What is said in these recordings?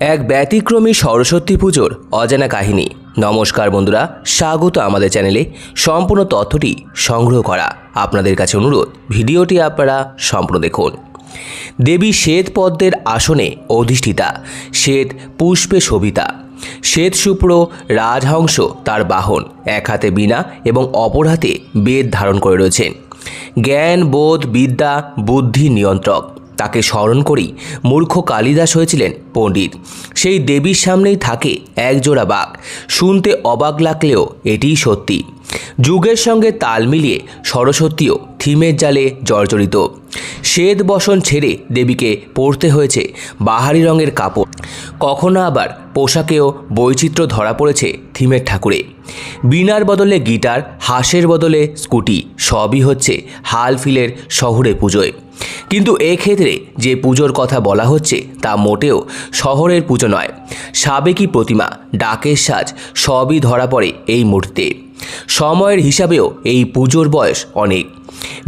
এক ব্যতিক্রমী সরস্বতী পুজোর অজানা কাহিনী। নমস্কার বন্ধুরা, স্বাগত আমাদের চ্যানেলে। সম্পূর্ণ তথ্যটি সংগ্রহ করা আপনাদের কাছে অনুরোধ, ভিডিওটি আপনারা সম্পূর্ণ দেখুন। দেবী শ্বেত পদ্মের আসনে অধিষ্ঠিতা, শ্বেত পুষ্পে শোভিতা। শ্বেত শুপ্র রাজহংস তার বাহন, এক হাতে বীণা এবং অপর হাতে বেদ ধারণ করে রয়েছেন। জ্ঞান, বোধ, বিদ্যা, বুদ্ধি নিয়ন্ত্রক। তাকে স্মরণ করেই মূর্খ কালিদাস হয়েছিলেন পণ্ডিত। সেই দেবীর সামনেই থাকে একজোড়া বাঘ। শুনতে অবাক লাগলেও এটিই সত্যি। যুগের সঙ্গে তাল মিলিয়ে সরস্বতীও থিমের জালে জর্জরিত। শ্বেত বসন ছেড়ে দেবীকে পরতে হয়েছে বাহারি রঙের কাপড়। কখনো আবার পোশাকেও বৈচিত্র্য ধরা পড়েছে থিমের ঠাকুরে। বিনার বদলে গিটার, হাঁসের বদলে স্কুটি, সবই হচ্ছে হাল ফিলের শহরে পুজোয়। কিন্তু এক্ষেত্রে যে পুজোর কথা বলা হচ্ছে তা মোটেও শহরের পুজো নয়। সাবেকি প্রতিমা, ডাকের সাজ, সবই ধরা পড়ে এই মূর্তিতে সময়ের হিসাবেও এই পুজোর বয়স অনেক।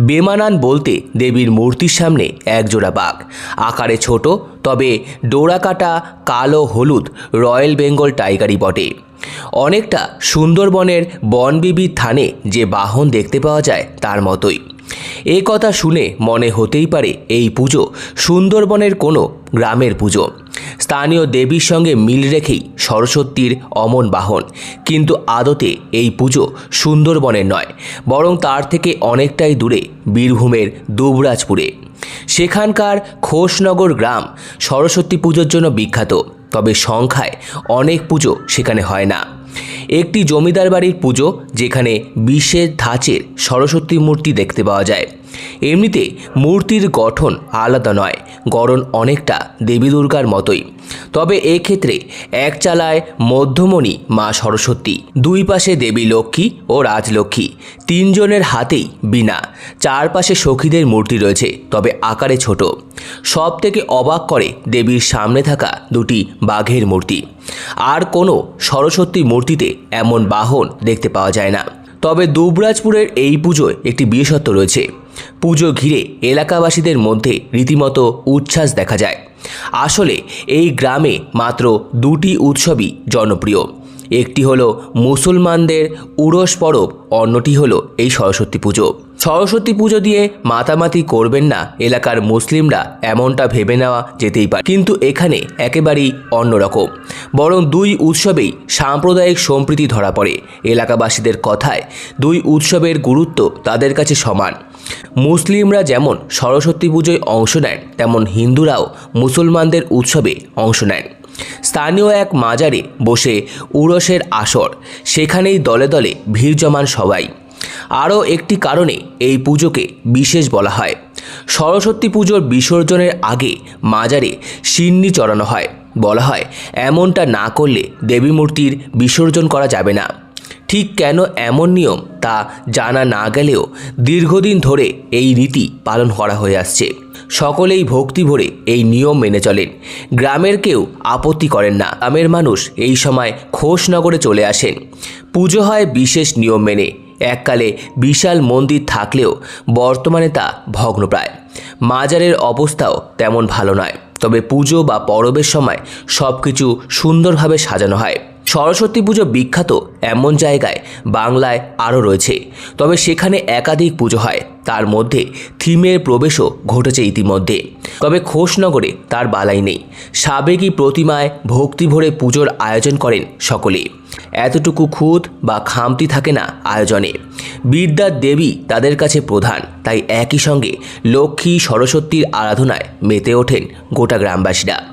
বেমানান বলতে দেবীর মূর্তির সামনে একজোড়া বাঘ। আকারে ছোট, তবে ডোরাকাটা কালো, হলুদ, রয়্যাল বেঙ্গল টাইগারই বটে। অনেকটা সুন্দরবনের বনবিবির থানে যে বাহন দেখতে পাওয়া যায় তার মতোই। এ কথা শুনে মনে হতেই পারে এই পুজো সুন্দরবনের কোনো গ্রামের পুজো। স্থানীয় দেবীর সঙ্গে মিল রেখেই সরস্বতীর অমন বাহন। কিন্তু আদতে এই পুজো সুন্দরবনের নয়, বরং তার থেকে অনেকটাই দূরে বীরভূমের দুবরাজপুরে। সেখানকার খোশনগর গ্রাম সরস্বতী পুজোর জন্য বিখ্যাত, তবে সংখ্যায় অনেক পুজো সেখানে হয় না। একটি জমিদার বাড়ির পুজো, যেখানে বিশেষ ধাঁচের সরস্বতী মূর্তি দেখতে পাওয়া যায়। এমনিতে মূর্তির গঠন আলাদা নয়, গড়ন অনেকটা দেবী দুর্গার মতোই। তবে এক্ষেত্রে এক চালায় মধ্যমণি মা সরস্বতী, দুই পাশে দেবী লক্ষ্মী ও রাজলক্ষ্মী, তিনজনের হাতেই বিনা চারপাশে সখীদের মূর্তি রয়েছে, তবে আকারে ছোট। সব থেকে অবাক করে দেবীর সামনে থাকা দুটি বাঘের মূর্তি। আর কোনো সরস্বতী মূর্তিতে এমন বাহন দেখতে পাওয়া যায় না। তবে দুবরাজপুরের এই পুজোয় একটি বিশেষত্ব রয়েছে। পুজো ঘিরে এলাকাবাসীদের মধ্যে রীতিমতো উচ্ছ্বাস দেখা যায়। আসলে এই গ্রামে মাত্র দুটি উৎসবই জনপ্রিয়। একটি হলো মুসলমানদের উড়স পরব, অন্যটি হলো এই সরস্বতী পুজো। সরস্বতী পুজো দিয়ে মাতামাতি করবেন না এলাকার মুসলিমরা এমনটা ভেবে নেওয়া যেতেই পারে। কিন্তু এখানে একেবারেই অন্যরকম। বরং দুই উৎসবেই সাম্প্রদায়িক সম্প্রীতি ধরা পড়ে। এলাকাবাসীদের কথায় দুই উৎসবের গুরুত্ব তাদের কাছে সমান। মুসলিমরা যেমন সরস্বতী পুজোয় অংশ নেন, তেমন হিন্দুরাও মুসলমানদের উৎসবে অংশ নেন। স্থানীয় এক মাজারে বসে উরসের আসর। সেখানেই দলে দলে ভিড় জমান সবাই। আরও একটি কারণে এই পুজোকে বিশেষ বলা হয়। সরস্বতী পুজোর বিসর্জনের আগে মাজারে সিন্নি চড়ানো হয়। বলা হয়, এমনটা না করলে দেবী মূর্তির বিসর্জন করা যাবে না। ঠিক কেন এমন নিয়ম তা জানা না গেলেও দীর্ঘদিন ধরে এই রীতি পালন করা হয়ে আসছে। সকলেই ভক্তি ভরে এই নিয়ম মেনে চলেন। গ্রামের কেউ আপত্তি করেন না। গ্রামের মানুষ এই সময় খোশনগরে চলে আসেন। পুজো হয় বিশেষ নিয়ম মেনে। এককালে বিশাল মন্দির থাকলেও বর্তমানে তা ভগ্নপ্রায়। মাজারের অবস্থাও তেমন ভালো নয়। তবে পুজো বা পরবের সময় সব কিছু সুন্দরভাবে সাজানো হয়। সরস্বতী পুজো বিখ্যাত এমন জায়গায় বাংলায় আরও রয়েছে। তবে সেখানে একাধিক পুজো হয়। তার মধ্যে থিমের প্রবেশও ঘটেছে ইতিমধ্যে। তবে খোশনগরে তার বালাই নেই। সাবেকি প্রতিমায় ভক্তি ভরে পুজোর আয়োজন করেন সকলে। এতটুকু খুঁত বা খামতি থাকে না আয়োজনে। বিদ্যার দেবী তাদের কাছে প্রধান, তাই একই সঙ্গে লক্ষ্মী সরস্বতীর আরাধনায় মেতে ওঠেন গোটা গ্রামবাসীরা।